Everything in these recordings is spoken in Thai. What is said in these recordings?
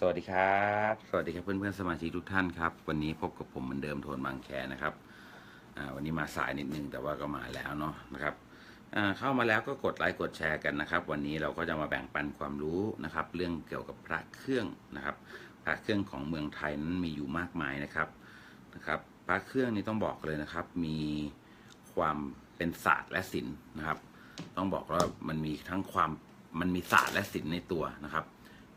สวัสดีครับ สวัสดีครับเพื่อนๆสมาชิกทุกท่านครับ วันนี้พบกับผมเหมือนเดิมโทนบางแคนะครับอ่าวันนี้มาสายนิดนึงแต่ว่าก็มาแล้วเนาะนะครับอ่าเข้ามาแล้วก็กดไลค์กดแชร์กันนะครับ วันนี้เราก็จะมาแบ่งปันความรู้นะครับ เรื่องเกี่ยวกับพระเครื่องนะครับ พระเครื่องของเมืองไทยนั้นมีอยู่มากมายนะครับนะครับ พระเครื่องนี้ต้องบอกเลยนะครับ มีความเป็นศาสตร์และศิลป์นะครับ ต้องบอกว่ามันมีทั้งความมันมีศาสตร์และศิลป์ในตัวนะครับ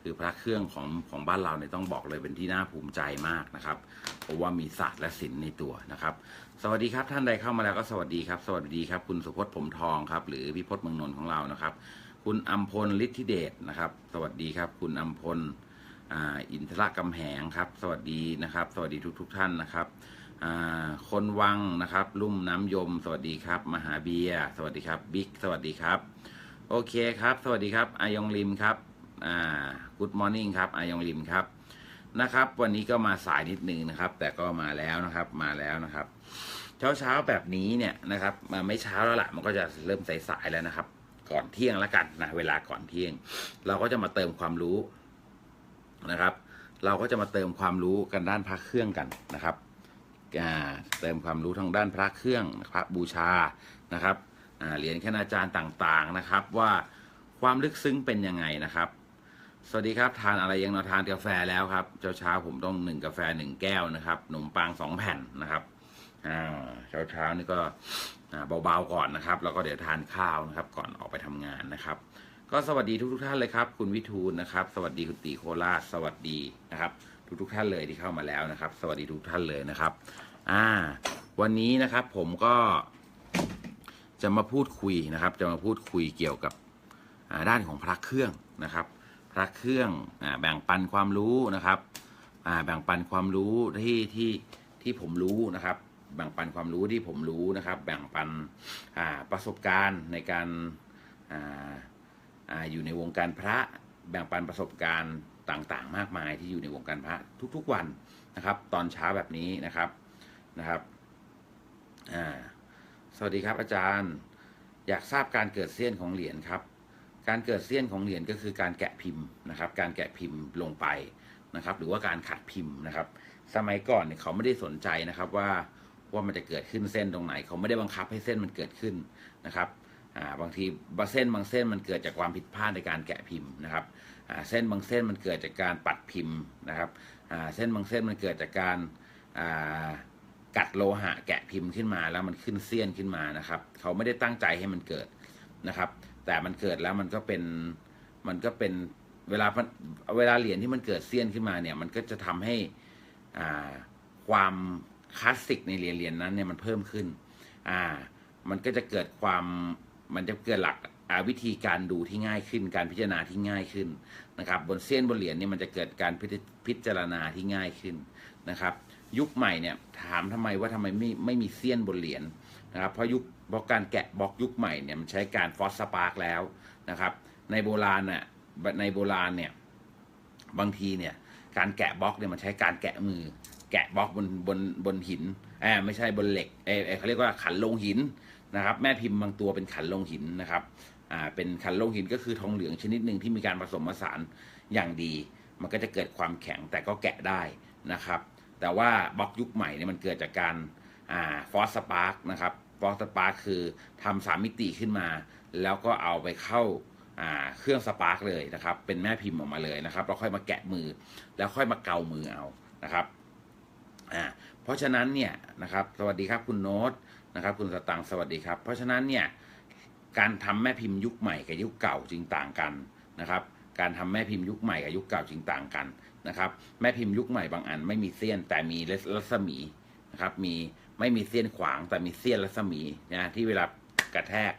คือพระเครื่องของของบ้านเราเนี่ยต้องบอกเลยเป็นที่น่าภูมิใจมากนะครับ เพราะว่ามีศาสตร์และศิลป์ในตัวนะครับ สวัสดีครับท่านใดเข้ามาแล้วก็สวัสดีครับ สวัสดีครับ คุณสุพจน์ผมทองครับ หรือพี่พจน์เมืองนนท์ของเรานะครับ คุณอัมพลฤทธิเดชนะครับ สวัสดีครับ คุณอัมพลอินทรกำแหงครับ สวัสดีนะครับ สวัสดีทุกทท่านนะครับคนวังนะครับ ลุ่มน้ำยม สวัสดีครับ มหาเบีย สวัสดีครับบิ๊กสวัสดีครับ โอเคครับ สวัสดีครับอายองลิมครับ อ่า good morning ครับอายองลิมครับนะครับ วันนี้ก็มาสายนิดนึงนะครับ แต่ก็มาแล้วนะครับมาแล้วนะครับ เช้าเช้าแบบนี้เนี่ยนะครับมาไม่เช้าแล้วละมันก็จะเริ่มสายๆแล้วนะครับ ก่อนเที่ยงแล้วกันนะเวลาก่อนเที่ยง เราก็จะมาเติมความรู้นะครับ เราก็จะมาเติมความรู้กันด้านพระเครื่องกันนะครับอ่าเติมความรู้ทางด้านพระเครื่องพระบูชานะครับอ่าเหรียญคณาจารย์ต่างๆนะครับ ว่าความลึกซึ้งเป็นยังไงนะครับ สวัสดีครับ ทานอะไรยังนอทานกาแฟแล้วครับเช้าเช้าๆผมต้องหนึ่งกาแฟหนึ่งแก้วนะครับขนมปังสองแผ่นนะครับเช้าเช้าๆนี่ก็อ่าเบาๆก่อนนะครับ แล้วก็เดี๋ยวทานข้าวนะครับ ก่อนออกไปทำงานนะครับ ก็สวัสดีทุกๆท่านเลยครับ คุณวิทูลนะครับ สวัสดีคุณตีโคราชสวัสดีนะครับ ทุกๆท่านเลยที่เข้ามาแล้วนะครับ สวัสดีทุกท่านเลยนะครับ อ่า วันนี้นะครับผมก็จะมาพูดคุยนะครับ จะมาพูดคุยเกี่ยวกับด้านของพระเครื่องนะครับ พระเครื่องอ่าแบ่งปันความรู้นะครับอ่าแบ่งปันความรู้ที่ที่ที่ผมรู้นะครับ แบ่งปันความรู้ที่ผมรู้นะครับ แบ่งปันอ่าประสบการณ์ในการอ่าอ่าอยู่ในวงการพระ แบ่งปันประสบการณ์ต่างๆ มากมายที่อยู่ในวงการพระทุกๆวันนะครับ ตอนเช้าแบบนี้นะครับนะครับอ่าสวัสดีครับอาจารย์ อยากทราบการเกิดเสี้ยนของเหรียญครับ การเกิดเสี้ยนของเหรียญก็คือการแกะพิมพ์นะครับ การแกะพิมพ์ลงไปนะครับ หรือว่าการขัดพิมพ์นะครับ สมัยก่อนเนี่ยเขาไม่ได้สนใจนะครับว่าว่ามันจะเกิดขึ้นเส้นตรงไหน เขาไม่ได้บังคับให้เส้นมันเกิดขึ้นนะครับาบางทีบางเส้นบางเส้นมันเกิดจากความผิดพลาดในการแกะพิมพ์นะครับเส้นบางเส้นมันเกิดจากการปัดพิมพ์นะครับเส้นบางเส้นมันเกิดจากการกัดโลหะแกะพิมพ์ขึ้นมาแล้วมันขึ้นเสี้ยนขึ้นมานะครับ เขาไม่ได้ตั้งใจให้มันเกิดนะครับ แต่มันเกิดแล้วมันก็เป็นมันก็เป็นเวลาเวลาเหรียญที่มันเกิดเสี้ยนขึ้นมาเนี่ย มันก็จะทำให้อ่าความคลาสสิกในเหรียญเหรียญนั้นเนี่ยมันเพิ่มขึ้นอ่ามันก็จะเกิดความมันจะเกิดหลักวิธีการดูที่ง่ายขึ้น การพิจารณาที่ง่ายขึ้นนะครับ บนเส้นบนเหรียญเนี่ยมันจะเกิดการพิจพิจารณาที่ง่ายขึ้นนะครับ ยุคใหม่เนี่ยถามทำไมว่าทำไมไม่ไม่มีเสี้ยนบนเหรียญ นะครับเพราะยุคเพราะการแกะบล็อกยุคใหม่เนี่ยมันใช้การฟอสสปาร์กแล้วนะครับในโบราณน่ะในโบราณเนี่ยบางทีเนี่ยการแกะบล็อกเนี่ยมันใช้การแกะมือ แกะบล็อกบนบนบนหินแอบไม่ใช่บนเหล็กเออเอ่อเขาเรียกว่าขันลงหินนะครับแม่พิมพ์บางตัวเป็นขันลงหินนะครับอ่าเป็นขันลงหินก็คือทองเหลืองชนิดหนึ่งที่มีการผสมผสานอย่างดี มันก็จะเกิดความแข็งแต่ก็แกะได้นะครับ แต่ว่าบล็อกยุคใหม่เนี่ยมันเกิดจากการ ฟอสสปาร์กนะครับฟอสสปาร์กคือทำสามมิติขึ้นมา แล้วก็เอาไปเข้าเครื่องสปาร์กเลยนะครับ เป็นแม่พิมพ์ออกมาเลยนะครับแล้วค่อยมาแกะมือ แล้วค่อยมาเกามือเอานะครับอ่าเพราะฉะนั้นเนี่ยนะครับ สวัสดีครับคุณโน้ตนะครับ คุณสตังสวัสดีครับ เพราะฉะนั้นเนี่ยการทำแม่พิมพ์ยุคใหม่กับยุคเก่าจึงต่างกันนะครับ การทำแม่พิมพ์ยุคใหม่กับยุคเก่าจึงต่างกันนะครับ แม่พิมพ์ยุคใหม่บางอันไม่มีเสี้ยนแต่มีรัศมีนะครับ มี ไม่มีเสี้ยนขวางแต่มีเสี้ยนรัศมีนะที่เวลากระแทก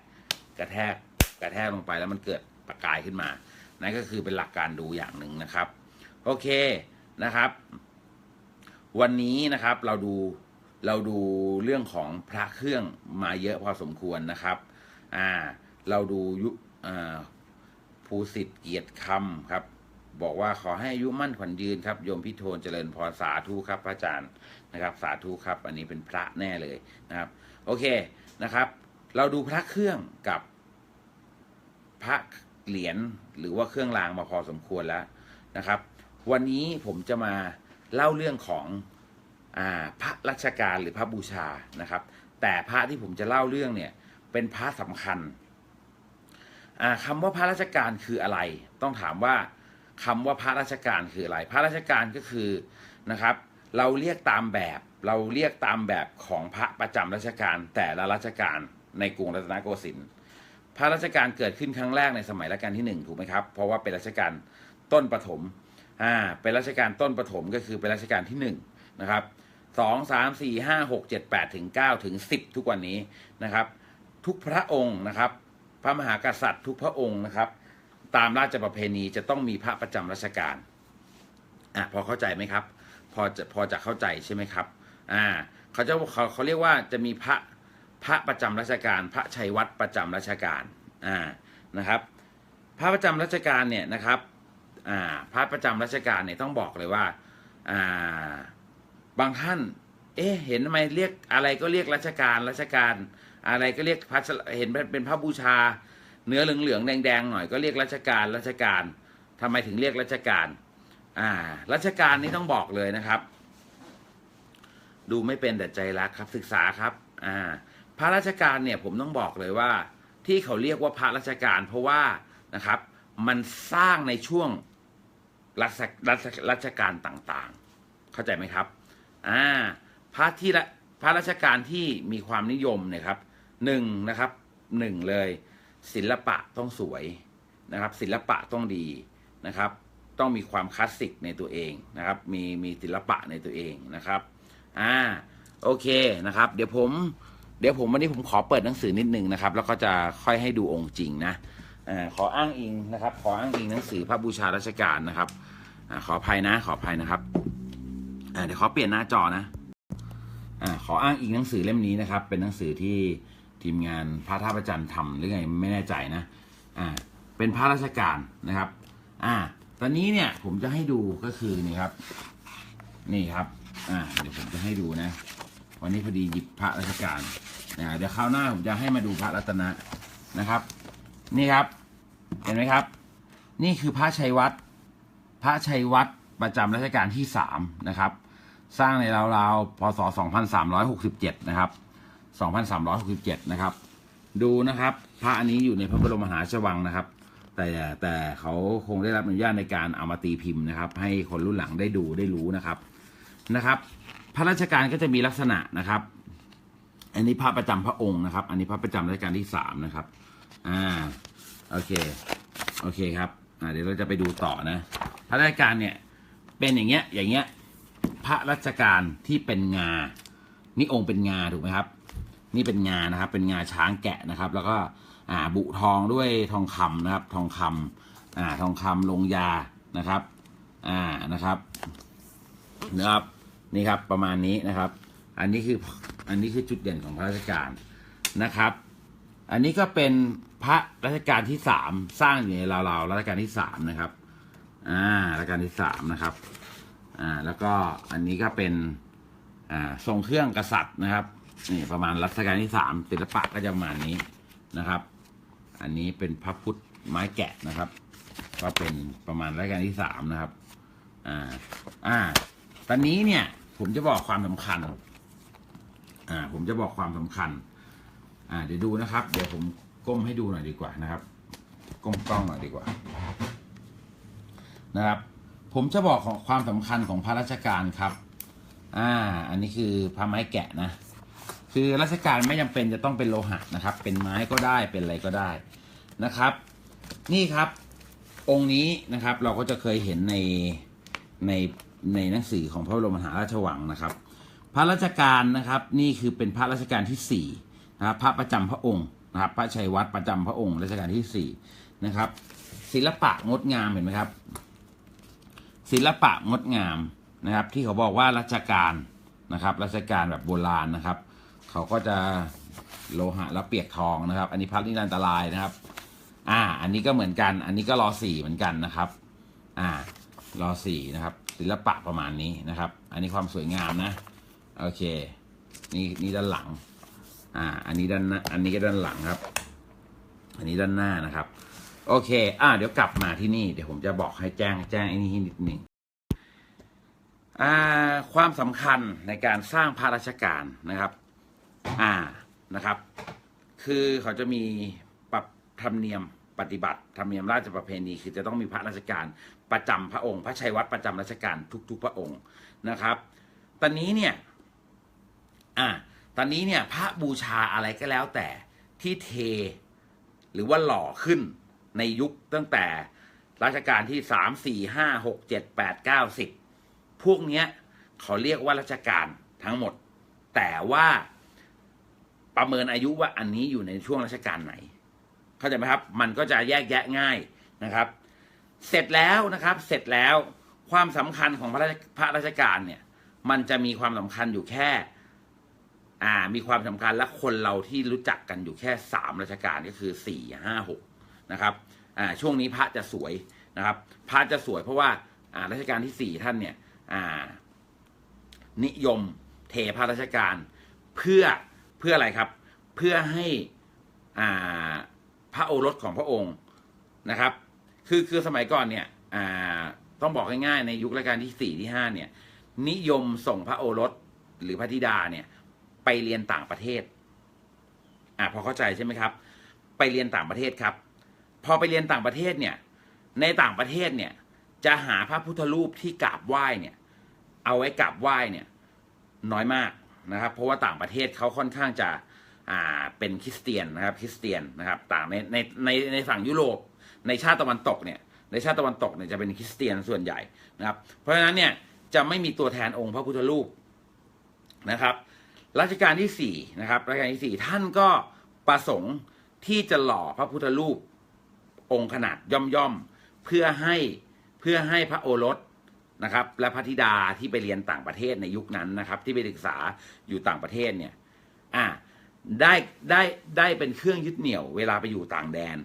กระแทกกระแทกลงไปแล้วมันเกิดประกายขึ้นมา นั่นก็คือเป็นหลักการดูอย่างหนึ่งนะครับ โอเคนะครับ วันนี้นะครับเราดูเราดูเรื่องของพระเครื่องมาเยอะพอสมควรนะครับอ่าเราดูยุอ่าภูสิทธิ์เกียรติคำครับ บอกว่าขอให้อายุมั่นขวัญยืนครับโยมพิโทนเจริญพรสาธุครับพระอาจารย์นะครับ สาธุครับ อันนี้เป็นพระแน่เลยนะครับ โอเคนะครับ เราดูพระเครื่องกับพระเหรียญหรือว่าเครื่องรางมาพอสมควรแล้วนะครับ วันนี้ผมจะมาเล่าเรื่องของอ่าพระราชการหรือพระบูชานะครับ แต่พระที่ผมจะเล่าเรื่องเนี่ยเป็นพระสำคัญอ่าคำว่าพระราชการคืออะไร ต้องถามว่า คำว่าพระราชการคืออะไร พระราชการก็คือนะครับ เราเรียกตามแบบเราเรียกตามแบบของพระประจำราชการแต่ละราชการในกรุงรัตนโกสินทร์พระราชการเกิดขึ้นครั้งแรกในสมัยรัชกาลที่หนึ่งถูกไหมครับเพราะว่าเป็นรัชกาลต้นปฐมอ่าเป็นรัชกาลต้นปฐมก็คือเป็นรัชกาลที่หนึ่งนะครับสองสามสี่ห้าหกเจ็ดแปดถึงเก้าถึงสิบทุกวันนี้นะครับ ทุกพระองค์นะครับ พระมหากษัตริย์ทุกพระองค์นะครับ ตามราชประเพณีจะต้องมีพระประจำราชการอะพอเข้าใจไหมครับ พอจะพอจะเข้าใจใช่ไหมครับอ่าเขาจะเขาเขาเรียกว่าจะมีพระพระประจำราชการ พระชัยวัดประจำราชการอ่านะครับ พระประจำราชการเนี่ยนะครับอ่าพระประจำราชการเนี่ยต้องบอกเลยว่าอ่าบางท่าน เอ๊ะเห็นทำไมเรียกอะไรก็เรียกราชการราชการ อะไรก็เรียกพระเห็นเป็นพระบูชา เนื้อเหลืองๆแดงๆหน่อยก็เรียกราชการราชการทำไมถึงเรียกราชการ อ่าราชการนี่ต้องบอกเลยนะครับ ดูไม่เป็นแต่ใจรักครับ ศึกษาครับ อ่า พระราชการเนี่ยผมต้องบอกเลยว่า ที่เขาเรียกว่าพระราชการ เพราะว่านะครับ มันสร้างในช่วงรัชรัชรัชการต่างๆ เข้าใจไหมครับ อ่า พระที่ละพระราชการที่มีความนิยมเนี่ยครับหนึ่งนะครับหนึ่งเลย ศิลปะต้องสวยนะครับ ศิลปะต้องดีนะครับ ต้องมีความคลาสสิกในตัวเองนะครับ มีมีศิลปะในตัวเองนะครับอ่าโอเคนะครับ เดี๋ยวผมเดี๋ยวผมวันนี้ผมขอเปิดหนังสือนิดหนึ่งนะครับ แล้วก็จะค่อยให้ดูองค์จริงนะอ่าขออ้างอิงนะครับ ขออ้างอิงหนังสือพระบูชาราชการนะครับอขออภัยนะ ขออภัยนะครับอ่าเดี๋ยวขอเปลี่ยนหน้าจอนะอ่าขออ้างอิงหนังสือเล่มนี้นะครับ เป็นหนังสือที่ ทีมงานพระท่าประจันทำหรือไงไม่แน่ใจนะอ่าเป็นพระราชการนะครับ อ่า ตอนนี้เนี่ยผมจะให้ดูก็คือนี่ครับ นี่ครับ อ่า เดี๋ยวผมจะให้ดูนะ วันนี้พอดีหยิบพระราชการนะเดี๋ยวคราวหน้าผมจะให้มาดูพระรัตนะนะครับ นี่ครับ เห็นไหมครับ นี่คือพระชัยวัดพระชัยวัดประจำรัชกาลที่สามนะครับ สร้างในราวๆพศ 2367 นะครับ 2367นะครับ ดูนะครับพระอันนี้อยู่ในพระบรมมหาราชวังนะครับ แต่แต่เขาคงได้รับอนุญาตในการเอามาตีพิมพ์นะครับ ให้คนรุ่นหลังได้ดูได้รู้นะครับนะครับ พระราชการก็จะมีลักษณะนะครับ อันนี้พระประจำพระองค์นะครับ อันนี้พระประจำรัชกาลที่สามนะครับอ่าโอเคโอเคครับอ่าเดี๋ยวเราจะไปดูต่อนะ พระราชการเนี่ยเป็นอย่างเงี้ยอย่างเงี้ยพระราชการที่เป็นงานี่องค์เป็นงาถูกไหมครับ นี่เป็นงานะครับ เป็นงาช้างแกะนะครับ แล้วก็อ่าบุทองด้วยทองคำนะครับ ทองคำอ่าทองคำลงยานะครับอ่านะครับนะครับนี่ครับประมาณนี้นะครับ อันนี้คืออันนี้คือจุดเด่นของพระราชการนะครับ อันนี้ก็เป็นพระรัชกาลที่สามสร้างอยู่ในราวๆรัชกาลที่สามนะครับอ่ารัชกาลที่สามนะครับอ่าแล้วก็อันนี้ก็เป็นอ่าทรงเครื่องกษัตริย์นะครับ นี่ประมาณรัชกาลที่สามศิลปะก็จะประมาณนี้นะครับ อันนี้เป็นพระพุทธไม้แกะนะครับ ก็เป็นประมาณรัชกาลที่สามนะครับ อ่า อ่า ตอนนี้เนี่ย ผมจะบอกความสำคัญ อ่า ผมจะบอกความสำคัญ อ่า เดี๋ยวดูนะครับ เดี๋ยวผมก้มให้ดูหน่อยดีกว่านะครับ ก้มกล้องหน่อยดีกว่า นะครับ ผมจะบอกของความสำคัญของพระราชการครับ อ่า อันนี้คือพระไม้แกะนะ คือราชการไม่จำเป็นจะต้องเป็นโลหะนะครับ เป็นไม้ก็ได้เป็นอะไรก็ได้นะครับ นี่ครับ องค์นี้นะครับเราก็จะเคยเห็นในในในหนังสือของพระบรมมหาราชวังนะครับ พระราชการนะครับ นี่คือเป็นพระราชการที่สี่นะครับพระประจำพระองค์นะครับ พระชัยวัดประจำพระองค์รัชกาลที่สี่นะครับ ศิลปะงดงามเห็นไหมครับ ศิลปะงดงามนะครับ ที่เขาบอกว่ารัชการนะครับรัชการแบบโบราณนะครับ เขาก็จะโลหะแล้วเปียกทองนะครับ อันนี้พระนิรันตรายนะครับ อ่า อันนี้ก็เหมือนกัน อันนี้ก็รอสี่เหมือนกันนะครับ อ่ารอสี่นะครับ ศิลปะประมาณนี้นะครับ อันนี้ความสวยงามนะ โอเค นี่นี่ด้านหลัง อ่า อันนี้ด้านน้าอันนี้ก็ด้านหลังครับ อันนี้ด้านหน้านะครับ โอเค อ่า เดี๋ยวกลับมาที่นี่ เดี๋ยวผมจะบอกให้แจ้งแจ้งไอ้นี่นิดหนึ่งอ่าความสำคัญในการสร้างพระราชการนะครับ อ่านะครับ คือเขาจะมีปรับธรรมเนียมปฏิบัติธรรมเนียมราชประเพณีคือจะต้องมีพระราชการประจำพระองค์ พระชัยวัดประจำราชการทุก ๆ พระองค์นะครับ ตอนนี้เนี่ยอ่าตอนนี้เนี่ยพระบูชาอะไรก็แล้วแต่ที่เทหรือว่าหล่อขึ้นในยุคตั้งแต่รัชกาลที่สามสี่ห้าหกเจ็ดแปดเก้าสิบพวกเนี้ยเขาเรียกว่ารัชกาลทั้งหมด แต่ว่า ประเมินอายุว่าอันนี้อยู่ในช่วงรัชกาลไหน เข้าใจไหมครับ มันก็จะแยกแยะง่ายนะครับ เสร็จแล้วนะครับ เสร็จแล้วความสำคัญของพระราชพระราชการเนี่ย มันจะมีความสำคัญอยู่แค่ อ่า มีความสำคัญและคนเราที่รู้จักกันอยู่แค่สามราชการก็คือสี่ห้าหกนะครับ อ่า ช่วงนี้พระจะสวยนะครับ พระจะสวยเพราะว่า อ่ารัชกาลที่สี่ท่านเนี่ย อ่า นิยมเทพระราชการเพื่อ เพื่ออะไรครับ เพื่อให้พระโอรสของพระองค์นะครับ คือคือสมัยก่อนเนี่ยต้องบอกง่ายๆในยุครัชกาลที่สี่ที่ห้าเนี่ย นิยมส่งพระโอรสหรือพระธิดาเนี่ย ไปเรียนต่างประเทศ อ่าพอเข้าใจใช่ไหมครับ ไปเรียนต่างประเทศครับ พอไปเรียนต่างประเทศเนี่ย ในต่างประเทศเนี่ย จะหาพระพุทธรูปที่กราบไหว้เนี่ย เอาไว้กราบไหว้เนี่ย น้อยมาก นะครับ เพราะว่าต่างประเทศเขาค่อนข้างจะอ่าเป็นคริสเตียนนะครับคริสเตียนนะครับ ต่างในในในในฝั่งยุโรป ในชาติตะวันตกเนี่ยในชาติตะวันตกเนี่ยจะเป็นคริสเตียนส่วนใหญ่นะครับ เพราะฉะนั้นเนี่ยจะไม่มีตัวแทนองค์พระพุทธรูปนะครับรัชกาลที่สี่นะครับรัชกาลที่สี่ท่านก็ประสงค์ที่จะหล่อพระพุทธรูปองค์ขนาดย่อมๆเพื่อให้เพื่อให้พระโอรส นะครับ และพระธิดาที่ไปเรียนต่างประเทศในยุคนั้นนะครับ ที่ไปศึกษาอยู่ต่างประเทศเนี่ย อ่าได้ได้ได้เป็นเครื่องยึดเหนี่ยวเวลาไปอยู่ต่างแดน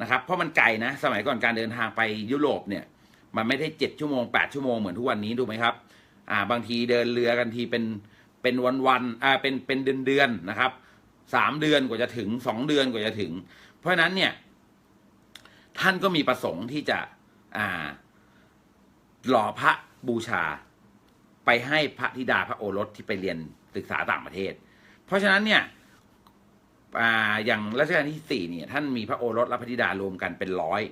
นะครับ เพราะมันไกลนะ สมัยก่อนการเดินทางไปยุโรปเนี่ย มันไม่ได้เจ็ดชั่วโมงแปดชั่วโมงเหมือนทุกวันนี้ถูกไหมครับ อ่า บางทีเดินเรือกันทีเป็นเป็นวันวันอ่าเป็นเป็นเดือนเดือนนะครับสามเดือนกว่าจะถึงสองเดือนกว่าจะถึง เพราะฉะนั้นเนี่ย ท่านก็มีประสงค์ที่จะ อ่า หล่อพระบูชา ไปให้พระธิดาพระโอรสที่ไปเรียนศึกษาต่างประเทศ เพราะฉะนั้นเนี่ยอย่างรัชกาลที่สี่เนี่ยท่านมีพระโอรสและพระธิดารวมกันเป็นร้อย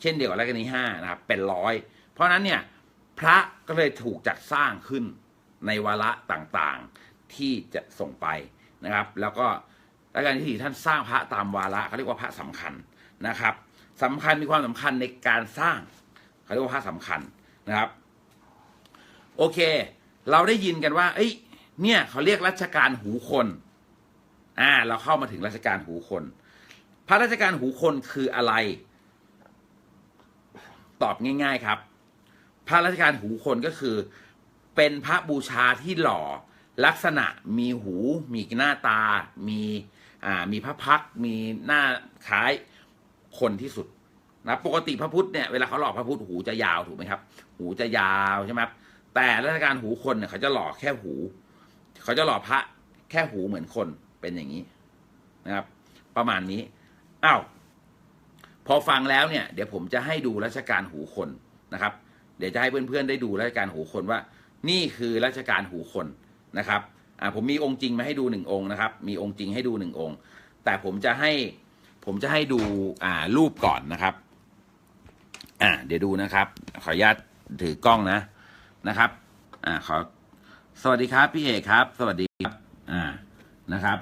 เช่นเดียวกับรัชกาลที่ห้านะครับเป็นร้อยเพราะฉะนั้นเนี่ยพระก็เลยถูกจัดสร้างขึ้นในวาระต่างๆที่จะส่งไปนะครับ แล้วก็รัชกาลที่สี่ท่านสร้างพระตามวาระเขาเรียกว่าพระสำคัญนะครับสำคัญมีความสำคัญในการสร้างเขาเรียกว่าพระสำคัญ นะครับ โอเค เราได้ยินกันว่า เอ้ย เนี่ยเขาเรียกรัชการหูคน อ่า เราเข้ามาถึงรัชการหูคน พระราชการหูคนคืออะไร ตอบง่าย ๆครับ พระราชการหูคนก็คือ เป็นพระบูชาที่หล่อลักษณะมีหู มีหน้าตา มีอ่ามีพระพักมีหน้าคล้ายคนที่สุดนะปกติพระพุทธเนี่ยเวลาเขาหล่อพระพุทธหูจะยาวถูกไหมครับ หูจะยาวใช่ไหมครับแต่ราชการหูคนเนี่ยเขาจะหล่อแค่หู เขาจะหล่อพระแค่หูเหมือนคนเป็นอย่างนี้นะครับ ประมาณนี้อ้าวพอฟังแล้วเนี่ย เดี๋ยวผมจะให้ดูราชการหูคนนะครับ เดี๋ยวจะให้เพื่อนๆได้ดูราชการหูคนว่า นี่คือราชการหูคนนะครับอ่าผมมีองค์จริงมาให้ดูหนึ่งองค์นะครับ มีองค์จริงให้ดูหนึ่งองค์ แต่ผมจะให้ผมจะให้ดูอ่ารูปก่อนนะครับ อ่าเดี๋ยวดูนะครับ ขออนุญาต ถือกล้องนะนะครับ อ่าขอสวัสดีครับ พี่เอกครับ สวัสดีครับ อ่านะครับ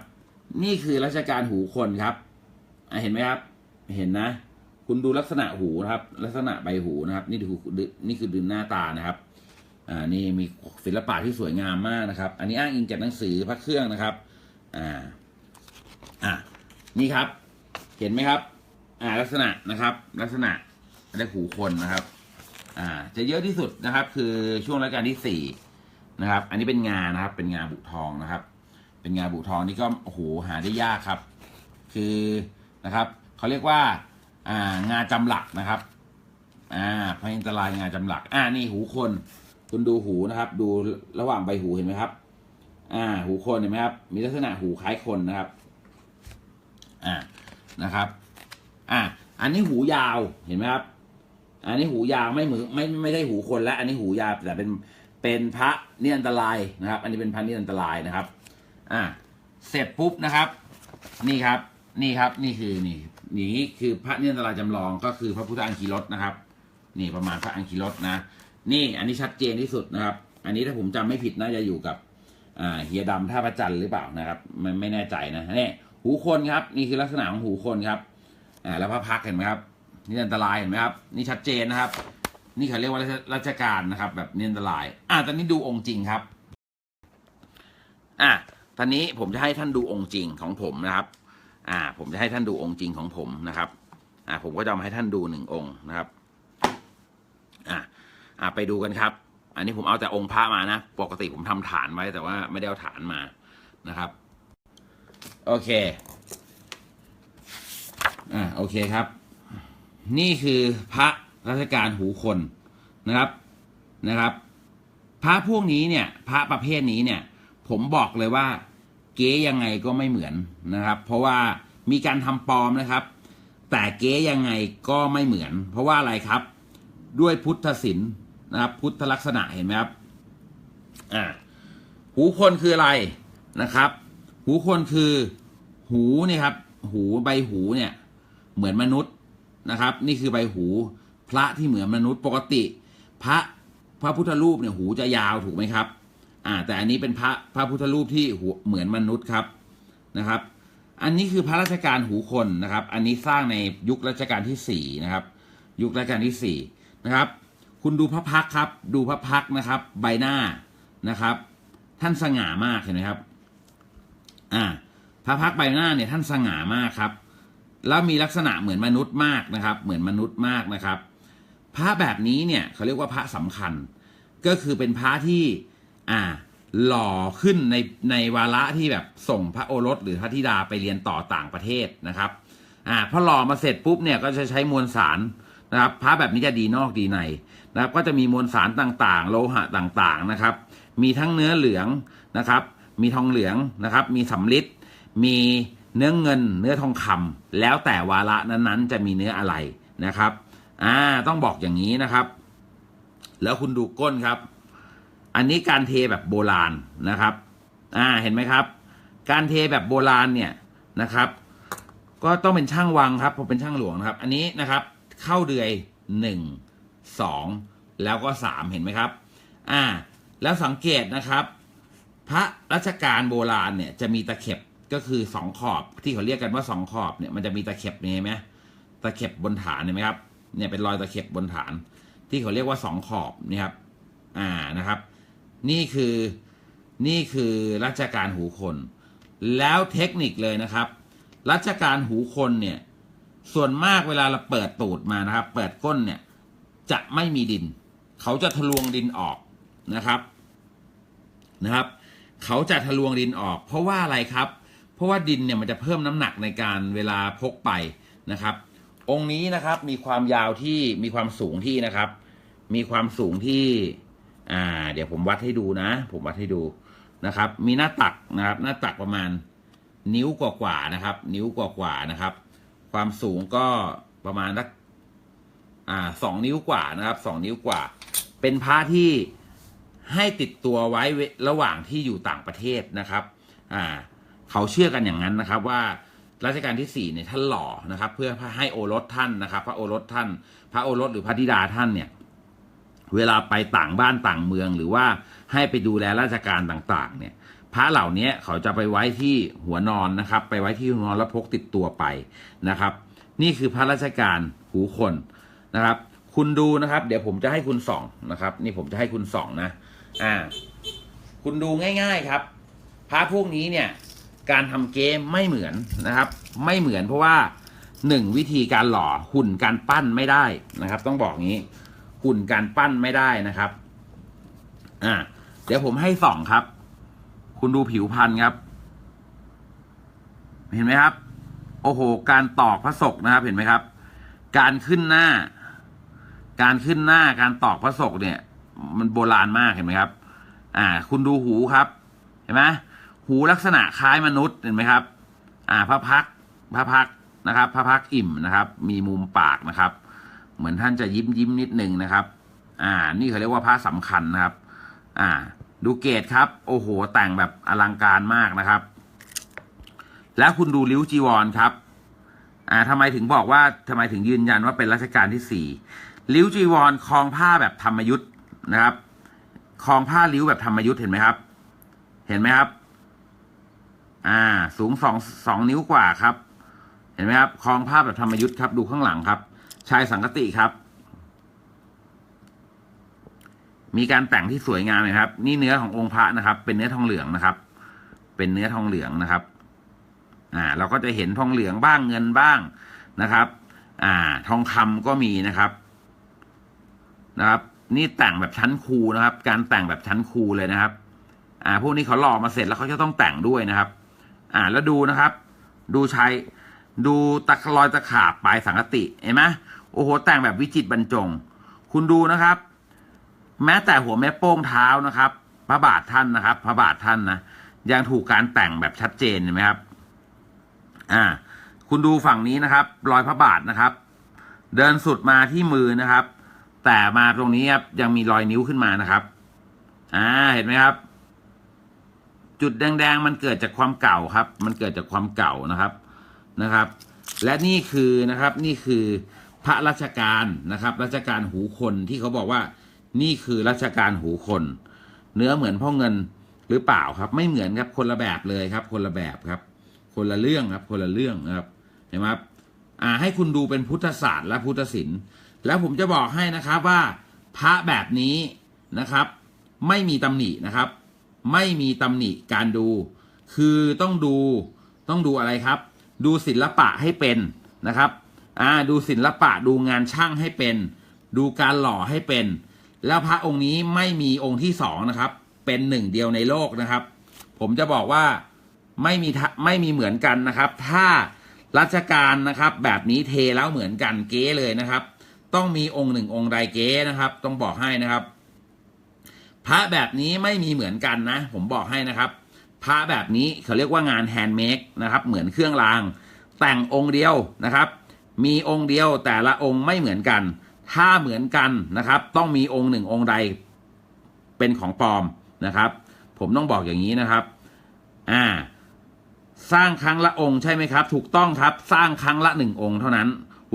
นี่คือราชการหูคนครับอ่าเห็นไหมครับ เห็นนะ คุณดูลักษณะหูนะครับ ลักษณะใบหูนะครับ นี่ดูนี่คือดึงหน้าตานะครับ อ่านี่มีศิลปะที่สวยงามมากนะครับ อันนี้อ้างอิงจากหนังสือพระเครื่องนะครับ อ่า อ่านี่ครับ เห็นไหมครับ อ่าลักษณะนะครับ ลักษณะได้หูคนนะครับ อ่าจะเยอะที่สุดนะครับ คือช่วงรัชกาลที่สี่นะครับ อันนี้เป็นงานะครับ เป็นงาบุทองนะครับ เป็นงาบุทองนี่ก็โอ้โหหาได้ยากครับ คือนะครับเขาเรียกว่าอ่างาจำหลักนะครับอ่าพระอินทรายงาจำหลัก อ่านี่หูคน คุณดูหูนะครับ ดูระหว่างใบหูเห็นไหมครับ อ่า หูคนเห็นไหมครับ มีลักษณะหูคล้ายคนนะครับ อ่านะครับ อ่าอันนี้หูยาวเห็นไหมครับ อันนี้หูยาวไม่เหมือนไม่ไม่ได้หูคนแล้วอันนี้หูยาวแต่เป็นเป็นพระนิรันตรายนะครับ อันนี้เป็นพระนิรันตรายนะครับ อ่าเสร็จปุ๊บนะครับ นี่ครับ นี่ครับ นี่คือนี่นี่คือพระนิรันตรายจำลองก็คือพระพุทธอังคีรสนะครับ นี่ประมาณพระอังคีรสนะ นี่อันนี้ชัดเจนที่สุดนะครับ อันนี้ถ้าผมจำไม่ผิดน่าจะอยู่กับอ่าเฮียดำท่าพระจันหรือเปล่านะครับ ไม่ไม่แน่ใจนะนี่หูคนครับ นี่คือลักษณะของหูคนครับ อ่าแล้วพระพักเห็นไหมครับ นี่อันตรายเห็นไหมครับ นี่ชัดเจนนะครับ นี่เขาเรียกว่าราชการนะครับ แบบนี่อันตราย อ่าตอนนี้ดูองค์จริงครับ อะตอนนี้ผมจะให้ท่านดูองค์จริงของผมนะครับ อ่า ผมจะให้ท่านดูองค์จริงของผมนะครับ อ่าผมก็จะมาให้ท่านดูหนึ่งองค์นะครับ อ่าอ่าไปดูกันครับ อันนี้ผมเอาแต่องค์พระมานะ ปกติผมทำฐานไว้แต่ว่าไม่ได้เอาฐานมานะครับ โอเค อ่าโอเคครับ นี่คือพระราชการหูคนนะครับนะครับ พระพวกนี้เนี่ย พระประเภทนี้เนี่ย ผมบอกเลยว่า เก๊ยังไงก็ไม่เหมือนนะครับ เพราะว่ามีการทำปลอมนะครับ แต่เก๊ยังไงก็ไม่เหมือน เพราะว่าอะไรครับ ด้วยพุทธศิลป์นะครับ พุทธลักษณะเห็นไหมครับอ่าหูคนคืออะไรนะครับ หูคนคือ หูเนี่ยครับ หูใบหูเนี่ย เหมือนมนุษย์ นะครับ นี่คือใบหูพระที่เหมือนมนุษย์ปกติ พระพระพุทธรูปเนี่ยหูจะยาวถูกไหมครับ อ่า แต่อันนี้เป็นพระพระพุทธรูปที่หูเหมือนมนุษย์ครับนะครับ อันนี้คือพระราชการหูคนนะครับ อันนี้สร้างในยุครัชกาลที่สี่นะครับ ยุครัชกาลที่สี่นะครับ คุณดูพระพักครับ ดูพระพักนะครับ ใบหน้านะครับ ท่านสง่ามากเห็นไหมครับ อ่า พระพักใบหน้าเนี่ยท่านสง่ามากครับ แล้วมีลักษณะเหมือนมนุษย์มากนะครับ เหมือนมนุษย์มากนะครับ พระแบบนี้เนี่ยเขาเรียกว่าพระสำคัญ ก็คือเป็นพระที่อ่าหล่อขึ้นในในวาระที่แบบส่งพระโอรสหรือพระธิดาไปเรียนต่อต่างประเทศนะครับอ่าพอหล่อมาเสร็จปุ๊บเนี่ยก็จะใช้มวลสารนะครับพระแบบนี้จะดีนอกดีในนะครับ ก็จะมีมวลสารต่างๆ โลหะต่างๆนะครับ มีทั้งเนื้อเหลืองนะครับ มีทองเหลืองนะครับ มีสำริดมี เนื้อเงิน เนื้อทองคำแล้วแต่วาระนั้นๆ จะมีเนื้ออะไรนะครับ อ่า ต้องบอกอย่างนี้นะครับ แล้วคุณดูก้นครับ อันนี้การเทแบบโบราณนะครับ อ่า เห็นไหมครับ การเทแบบโบราณเนี่ยนะครับ ก็ต้องเป็นช่างวังครับผมเป็นช่างหลวงนะครับ อันนี้นะครับ เข้าเดือยหนึ่งสองแล้วก็สามเห็นไหมครับ อ่า แล้วสังเกตนะครับ พระรัชกาลโบราณเนี่ยจะมีตะเข็บ ก็คือสองขอบที่เขาเรียกกันว่าสองขอบเนี่ยมันจะมีตะเข็บนี่เห็นไหมตะเข็บบนฐานเห็นไหมครับเนี่ยเป็นรอยตะเข็บบนฐาน ที่เขาเรียกว่าสองขอบนี่ครับ อ่านะครับ นี่คือนี่คือราชการหูคน แล้วเทคนิคเลยนะครับรัชการหูคนเนี่ย ส่วนมากเวลาเราเปิดตูดมานะครับ เปิดก้นเนี่ย จะไม่มีดิน เขาจะทะลวงดินออกนะครับนะครับ เขาจะทะลวงดินออก เพราะว่าอะไรครับ เพราะว่าดินเนี่ยมันจะเพิ่มน้ำหนักในการเวลาพกไปนะครับ องค์นี้นะครับมีความยาวที่มีความสูงที่นะครับ มีความสูงที่อ่าเดี๋ยวผมวัดให้ดูนะ ผมวัดให้ดูนะครับ มีหน้าตักนะครับ หน้าตักประมาณนิ้วกว่าๆนะครับ นิ้วกว่าๆนะครับ ความสูงก็ประมาณสักอ่าสองนิ้วกว่านะครับสองนิ้วกว่า เป็นพระที่ให้ติดตัวไว้ระหว่างที่อยู่ต่างประเทศนะครับ อ่า เขาเชื่อกันอย่างนั้นนะครับว่ารัชกาลที่สี่เนี่ยท่านหล่อนะครับ เพื่อให้โอรสท่านนะครับ พระโอรสท่าน พระโอรสหรือพระธิดาท่านเนี่ยเวลาไปต่างบ้านต่างเมืองหรือว่าให้ไปดูแลราชการต่างๆ เนี่ย พระเหล่านี้เขาจะไปไว้ที่หัวนอนนะครับ ไปไว้ที่หัวนอนแล้วพกติดตัวไปนะครับ นี่คือพระราชการหูคนนะครับ คุณดูนะครับ เดี๋ยวผมจะให้คุณส่องนะครับ นี่ผมจะให้คุณส่องนะ อ่า คุณดูง่าย ๆครับ พระพวกนี้เนี่ย การทำเกมไม่เหมือนนะครับ ไม่เหมือนเพราะว่าหนึ่งวิธีการหล่อหุ่นการปั้นไม่ได้นะครับ ต้องบอกงี้ หุ่นการปั้นไม่ได้นะครับ อ่า เดี๋ยวผมให้ส่องครับ คุณดูผิวพรรณครับ เห็นไหมครับ โอ้โห การตอกพระศกนะครับ เห็นไหมครับ การขึ้นหน้า การขึ้นหน้าการตอกพระศกเนี่ย มันโบราณมากเห็นไหมครับ อ่า คุณดูหูครับ เห็นไหม หูลักษณะคล้ายมนุษย์เห็นไหมครับ อ่าพระพักพระพักนะครับพระพักอิ่มนะครับ มีมุมปากนะครับ เหมือนท่านจะยิ้มยิ้มนิดหนึ่งนะครับ อ่า นี่เขาเรียกว่าพระสำคัญนะครับ อ่า ดูเกตครับ โอ้โห แต่งแบบอลังการมากนะครับ แล้วคุณดูริ้วจีวรครับ อ่าทำไมถึงบอกว่าทำไมถึงยืนยันว่าเป็นรัชกาลที่สี่ริ้วจีวรคลองผ้าแบบธรรมยุทธ์นะครับคลองผ้าริ้วแบบธรรมยุทธ์เห็นไหมครับ เห็นไหมครับ อ่า สูงสองสองนิ้วกว่าครับ เห็นไหมครับคลองผ้าแบบธรรมยุทธ์ครับ ดูข้างหลังครับ ชายสังกติครับ มีการแต่งที่สวยงามเลยครับ นี่เนื้อขององค์พระนะครับ เป็นเนื้อทองเหลืองนะครับ เป็นเนื้อทองเหลืองนะครับ อ่า เราก็จะเห็นทองเหลืองบ้างเงินบ้างนะครับ อ่า ทองคำก็มีนะครับ นะครับ นี่แต่งแบบชั้นครูนะครับ การแต่งแบบชั้นครูเลยนะครับ อ่า พวกนี้เขาหล่อมาเสร็จแล้วเขาจะต้องแต่งด้วยนะครับ อ่าแล้วดูนะครับ ดูชายดูตะรอยตะขาบปลายสังกติเห็นไหมโอ้โหแต่งแบบวิจิตรบรรจง คุณดูนะครับ แม้แต่หัวแม่โป้งเท้านะครับ พระบาทท่านนะครับ พระบาทท่านนะยังถูกการแต่งแบบชัดเจนเห็นไหมครับ อ่า คุณดูฝั่งนี้นะครับ รอยพระบาทนะครับ เดินสุดมาที่มือนะครับ แต่มาตรงนี้ครับยังมีรอยนิ้วขึ้นมานะครับ อ่าเห็นไหมครับ จุดแดงๆ มันเกิดจากความเก่าครับ มันเกิดจากความเก่านะครับนะครับ และนี่คือนะครับนี่คือพระราชการนะครับราชการหูคนที่เขาบอกว่านี่คือราชการหูคน เนื้อเหมือนพ่อเงินหรือเปล่าครับ ไม่เหมือนครับคนละแบบเลยครับ คนละแบบครับ คนละเรื่องครับ คนละเรื่องครับเห็นไหมครับอ่าให้คุณดูเป็นพุทธศาสตร์และพุทธศิลป์แล้วผมจะบอกให้นะครับว่าพระแบบนี้นะครับ ไม่มีตำหนินะครับ ไม่มีตำหนิการดู คือต้องดูต้องดูอะไรครับ ดูศิลปะให้เป็นนะครับอ่าดูศิลปะดูงานช่างให้เป็น ดูการหล่อให้เป็น แล้วพระองค์นี้ไม่มีองค์ที่สองนะครับ เป็นหนึ่งเดียวในโลกนะครับ ผมจะบอกว่าไม่มีทะไม่มีเหมือนกันนะครับ ถ้ารัชการนะครับ แบบนี้เทแล้วเหมือนกันเก๊เลยนะครับ ต้องมีองค์หนึ่งองค์ใดเก๊นะครับ ต้องบอกให้นะครับ พระแบบนี้ไม่มีเหมือนกันนะ ผมบอกให้นะครับ พระแบบนี้เขาเรียกว่างานแฮนด์เมดนะครับ เหมือนเครื่องราง แต่งองค์เดียวนะครับ มีองค์เดียวแต่ละองค์ไม่เหมือนกัน ถ้าเหมือนกันนะครับ ต้องมีองค์หนึ่งองค์ใด เป็นของปลอมนะครับ ผมต้องบอกอย่างนี้นะครับ อ่า สร้างครั้งละองค์ใช่ไหมครับ ถูกต้องครับ สร้างครั้งละหนึ่งองค์เท่านั้น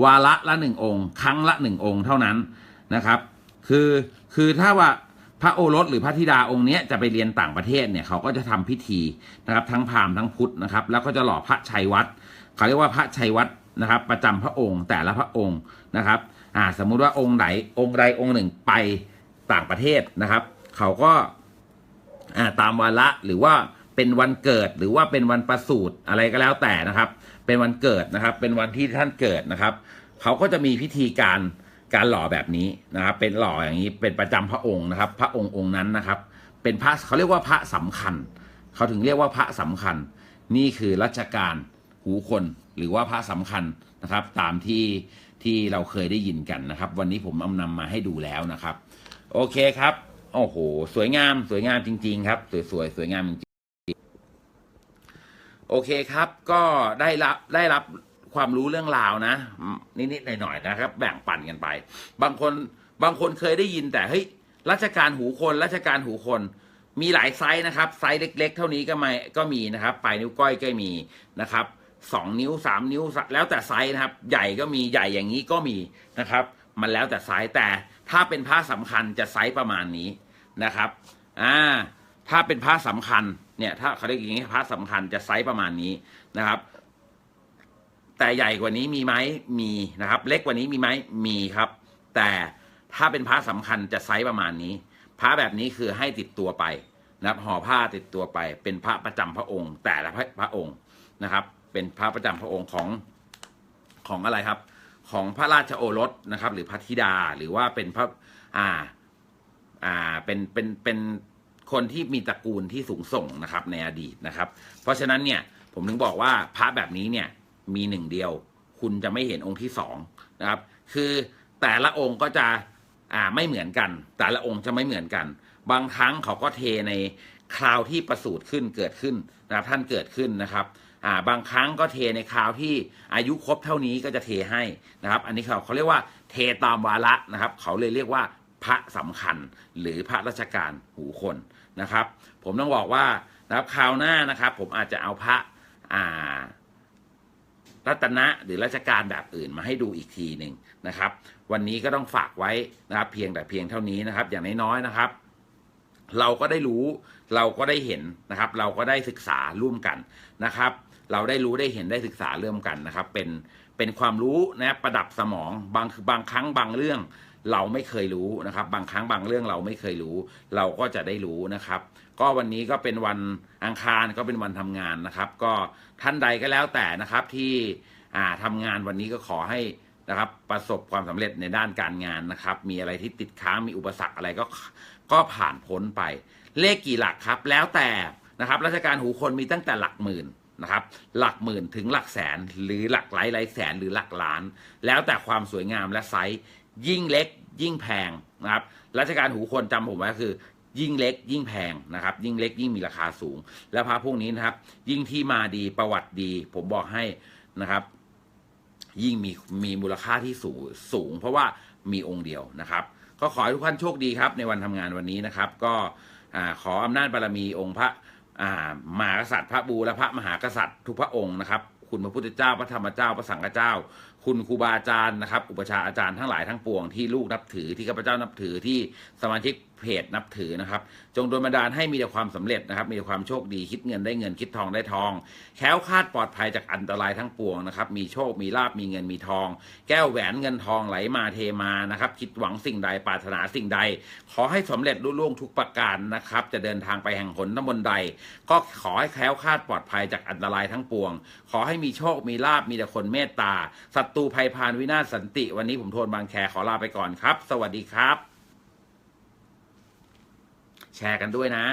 วาระละหนึ่งองค์ ครั้งละหนึ่งองค์เท่านั้นนะครับ คือคือถ้าว่า พระโอรสหรือพระธิดาองค์นี้จะไปเรียนต่างประเทศเนี่ยเขาก็จะทำพิธีนะครับทั้งพราหมณ์ทั้งพุทธนะครับ แล้วก็จะหล่อพระชัยวัดเขาเรียกว่าพระชัยวัดนะครับ ประจำพระองค์แต่ละพระองค์นะครับอ่าสมมุติว่าองค์ไหนองค์ใดองค์หนึ่งไปต่างประเทศนะครับ เขาก็อ่าตามวาระหรือว่าเป็นวันเกิดหรือว่าเป็นวันประสูติอะไรก็แล้วแต่นะครับ เป็นวันเกิดนะครับ เป็นวันที่ท่านเกิดนะครับ เขาก็จะมีพิธีการ การหล่อแบบนี้นะครับ เป็นหล่ออย่างนี้เป็นประจำพระองค์นะครับ พระองค์องค์นั้นนะครับ เป็นพระเขาเรียกว่าพระสำคัญ เขาถึงเรียกว่าพระสำคัญ นี่คือรัชการหูคนหรือว่าพระสำคัญนะครับ ตามที่ที่เราเคยได้ยินกันนะครับ วันนี้ผมเอานำมาให้ดูแล้วนะครับ โอเคครับ โอ้โห สวยงามสวยงามจริง ๆ ครับ สวยๆสวยงามจริงโอเคครับ ก็ได้รับได้รับ ความรู้เรื่องราวนะ นิดๆหน่อยๆนะครับ แบ่งปันกันไป บางคนบางคนเคยได้ยินแต่เฮ้ยราชการหูคนราชการหูคนมีหลายไซส์นะครับ ไซส์เล็ก ๆ เท่านี้ก็ไม่ก็มีนะครับปลายนิ้วก้อยก็มีนะครับสองนิ้วสามนิ้วแล้วแต่ไซส์นะครับ ใหญ่ก็มีใหญ่อย่างนี้ก็มีนะครับ มันแล้วแต่ไซส์แต่ถ้าเป็นผ้าสำคัญจะไซส์ประมาณนี้นะครับอ่าถ้าเป็นผ้าสำคัญเนี่ยถ้าเขาเรียกอย่างนี้ผ้าสำคัญจะไซส์ประมาณนี้นะครับ แต่ใหญ่กว่านี้มีไหมมีนะครับ เล็กกว่านี้มีไหมมีครับ แต่ถ้าเป็นพระสำคัญจะไซส์ประมาณนี้พระแบบนี้คือให้ติดตัวไปนะครับห่อผ้าติดตัวไป เป็นพระประจำพระองค์ แต่ละพระพระองค์นะครับ เป็นพระประจำพระองค์ของของอะไรครับ ของพระราชโอรสนะครับ หรือพระธิดาหรือว่าเป็นพระอ่าอ่าเป็นเป็นเป็นคนที่มีตระกูลที่สูงส่งนะครับในอดีตนะครับ เพราะฉะนั้นเนี่ยผมถึงบอกว่าพระแบบนี้เนี่ย มีหนึ่งเดียว คุณจะไม่เห็นองค์ที่สองนะครับ คือแต่ละองค์ก็จะอ่าไม่เหมือนกัน แต่ละองค์จะไม่เหมือนกัน บางครั้งเขาก็เทในคราวที่ประสูติขึ้นเกิดขึ้นนะครับท่านเกิดขึ้นนะครับอ่าบางครั้งก็เทในคราวที่อายุครบเท่านี้ก็จะเทให้นะครับ อันนี้เขาเขาเรียกว่าเทตามวาระนะครับ เขาเลยเรียกว่าพระสำคัญหรือพระราชการหูคนนะครับ ผมต้องบอกว่านะครับคราวหน้านะครับ ผมอาจจะเอาพระอ่า รัตนะหรือราชการแบบอื่นมาให้ดูอีกทีหนึ่งนะครับ วันนี้ก็ต้องฝากไว้นะครับ เพียงแต่เพียงเท่านี้นะครับ อย่างน้อยๆนะครับ เราก็ได้รู้เราก็ได้เห็นนะครับ เราก็ได้ศึกษาร่วมกันนะครับ เราได้รู้ได้เห็นได้ศึกษาร่วมกันนะครับ เป็นเป็นความรู้นะประดับสมองบางคือบางครั้งบางเรื่อง เราไม่เคยรู้นะครับ บางครั้งบางเรื่องเราไม่เคยรู้ เราก็จะได้รู้นะครับ ก็วันนี้ก็เป็นวันอังคารก็เป็นวันทำงานนะครับ ก็ท่านใดก็แล้วแต่นะครับที่อ่าทำงานวันนี้ก็ขอให้นะครับประสบความสำเร็จในด้านการงานนะครับ มีอะไรที่ติดค้างมีอุปสรรคอะไรก็ก็ผ่านพ้นไป เลขกี่หลักครับ แล้วแต่นะครับ ราชการหูคนมีตั้งแต่หลักหมื่นนะครับหลักหมื่นถึงหลักแสนหรือหลักหลายหลายแสนหรือหลักล้าน แล้วแต่ความสวยงามและไซส์ ยิ่งเล็กยิ่งแพงนะครับราชการหูคนจำผมไว้คือ ยิ่งเล็กยิ่งแพงนะครับ ยิ่งเล็กยิ่งมีราคาสูง แล้วพระพวกนี้นะครับ ยิ่งที่มาดีประวัติดี ผมบอกให้นะครับ ยิ่งมีมีมูลค่าที่สูงสูง เพราะว่ามีองค์เดียวนะครับ ก็ขอให้ทุกท่านโชคดีครับ ในวันทำงานวันนี้นะครับ ก็ขออำนาจบารมีองค์พระมหากษัตริย์ พระบูและพระมหากษัตริย์ทุกพระองค์นะครับ คุณพระพุทธเจ้าพระธรรมเจ้าพระสังฆเจ้า คุณครูบาอาจารย์นะครับ อุปชาอาจารย์ทั้งหลายทั้งปวงที่ลูกนับถือที่ข้าพเจ้านับถือที่สมาชิก เพจนับถือนะครับ จงโดนบันดาลให้มีแต่ความสำเร็จนะครับ มีแต่ความโชคดีคิดเงินได้เงินคิดทองได้ทอง แค้วคาดปลอดภัยจากอันตรายทั้งปวงนะครับ มีโชคมีลาบมีเงินมีทอง แก้วแหวนเงินทองไหลมาเทมานะครับ คิดหวังสิ่งใดปรารถนาสิ่งใด ขอให้สำเร็จรุ่ล่วงทุกประการนะครับ จะเดินทางไปแห่งหนน้ำมนใด ก็ขอให้แค้วคาดปลอดภัยจากอันตรายทั้งปวง ขอให้มีโชคมีลาบมีแต่คนเมตตาศัตรูภัยพานวินาศสันติ วันนี้ผมโทนบางแคขอลาไปก่อนครับ สวัสดีครับ แชร์กันด้วยนะ